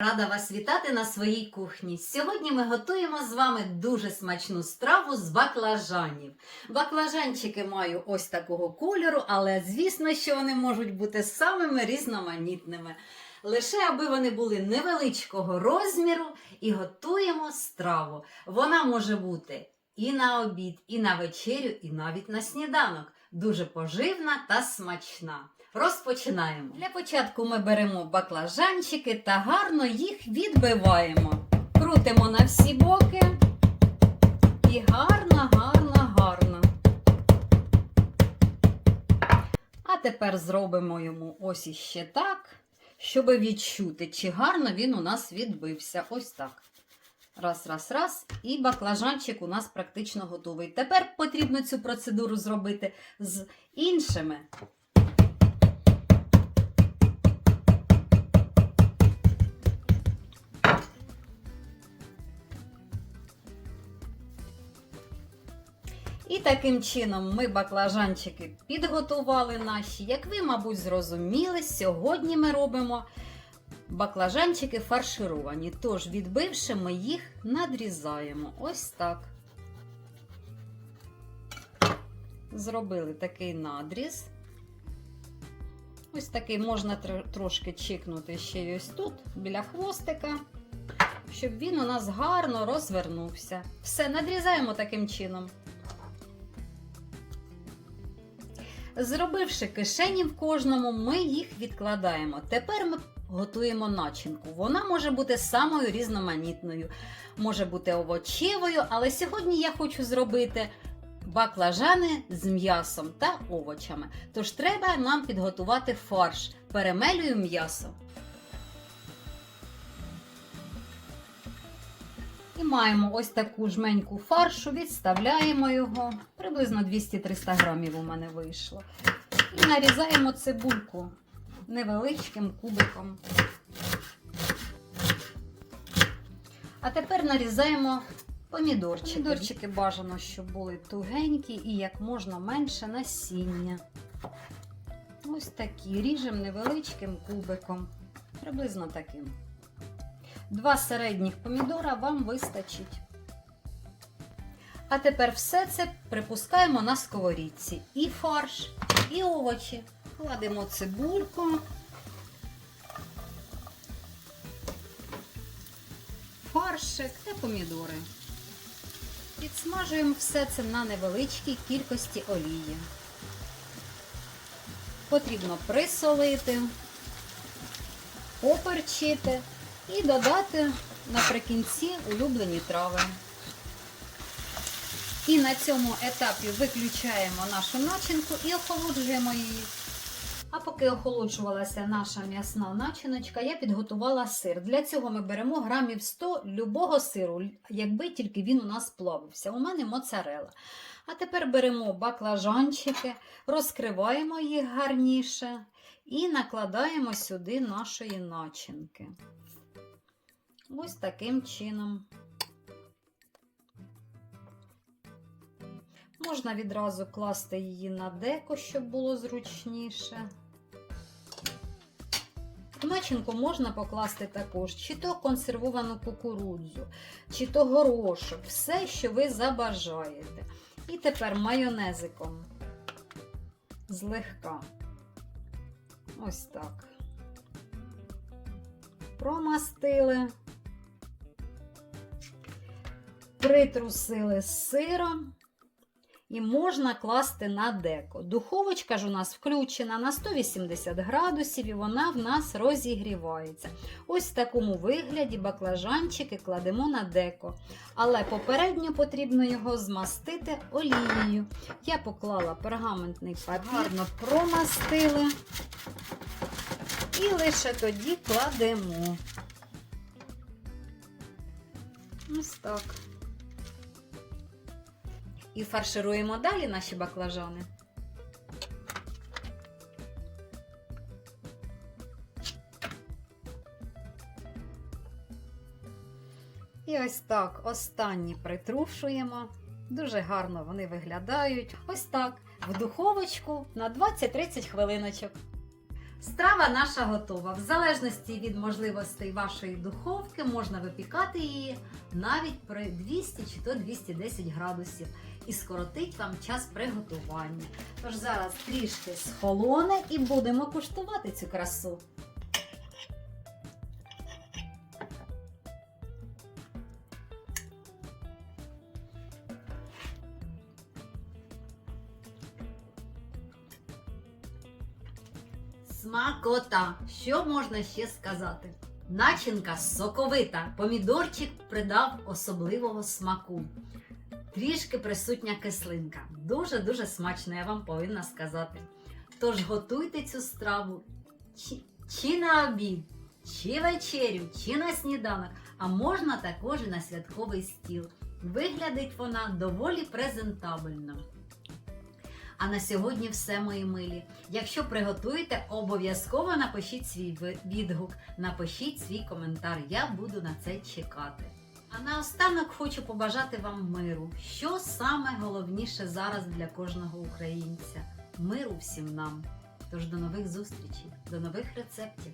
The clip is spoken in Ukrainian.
Рада вас вітати на своїй кухні. Сьогодні ми готуємо з вами дуже смачну страву з баклажанів. Баклажанчики маю ось такого кольору, але звісно, що вони можуть бути самими різноманітними. Лише аби вони були невеличкого розміру і готуємо страву. Вона може бути і на обід, і на вечерю, і навіть на сніданок. Дуже поживна та смачна. Розпочинаємо. Для початку ми беремо баклажанчики та гарно їх відбиваємо. Крутимо на всі боки. І гарно, гарно, гарно. А тепер зробимо йому ось іще так, щоб відчути, чи гарно він у нас відбився. Ось так. Раз, раз, раз. І баклажанчик у нас практично готовий. Тепер потрібно цю процедуру зробити з іншими І таким чином ми баклажанчики підготували наші. Як ви, мабуть, зрозуміли, сьогодні ми робимо баклажанчики фаршировані. Тож, відбивши, ми їх надрізаємо. Ось так. Зробили такий надріз. Ось такий можна трошки чикнути ще й ось тут, біля хвостика, щоб він у нас гарно розвернувся. Все, надрізаємо таким чином. Зробивши кишені в кожному, ми їх відкладаємо. Тепер ми готуємо начинку. Вона може бути самою різноманітною, може бути овочевою, але сьогодні я хочу зробити баклажани з м'ясом та овочами. Тож треба нам підготувати фарш. Перемелюю м'ясо. І маємо ось таку жменьку фаршу, відставляємо його. Приблизно 200-300 грамів у мене вийшло. І нарізаємо цибульку невеличким кубиком. А тепер нарізаємо помідорчики. Помідорчики бажано, щоб були тугенькі і як можна менше насіння. Ось такі ріжемо невеличким кубиком. Приблизно таким. Два середніх помідора вам вистачить. А тепер все це припускаємо на сковорідці. І фарш, і овочі. Кладемо цибульку. Фаршик та помідори. Підсмажуємо все це на невеличкій кількості олії. Потрібно присолити, поперчити і додати наприкінці улюблені трави. І на цьому етапі виключаємо нашу начинку і охолоджуємо її. А поки охолоджувалася наша м'ясна начиночка, я підготувала сир. Для цього ми беремо грамів 100 любого сиру, якби тільки він у нас плавився. У мене моцарела. А тепер беремо баклажанчики, розкриваємо їх гарніше і накладаємо сюди нашої начинки. Ось таким чином. Можна відразу класти її на деко, щоб було зручніше. В можна покласти також чи то консервовану кукурудзу, чи то горошок, все, що ви забажаєте. І тепер майонезиком злегка. Ось так. Промастили, притрусили з сиром. І можна класти на деко. Духовочка ж у нас включена на 180 градусів, і вона в нас розігрівається. Ось в такому вигляді баклажанчики кладемо на деко. Але попередньо потрібно його змастити олією. Я поклала пергаментний папір, гарно промастили. І лише тоді кладемо. Ось так. І фаршируємо далі наші баклажани. І ось так останні притрушуємо. Дуже гарно вони виглядають. Ось так. В духовочку на 20-30 хвилиночок. Страва наша готова. В залежності від можливостей вашої духовки можна випікати її навіть при 200 чи то 210 градусів і скоротить вам час приготування. Тож зараз трішки схолоне і будемо куштувати цю красу. Смакота. Що можна ще сказати? Начинка соковита, помідорчик придав особливого смаку. Трішки присутня кислинка. Дуже-дуже смачно, я вам повинна сказати. Тож готуйте цю страву чи, чи на обід, чи вечерю, чи на сніданок, а можна також і на святковий стіл. Виглядить вона доволі презентабельно. А на сьогодні все, мої милі. Якщо приготуєте, обов'язково напишіть свій відгук, напишіть свій коментар. Я буду на це чекати. А наостанок хочу побажати вам миру. Що саме головніше зараз для кожного українця? Миру всім нам. Тож до нових зустрічей, до нових рецептів.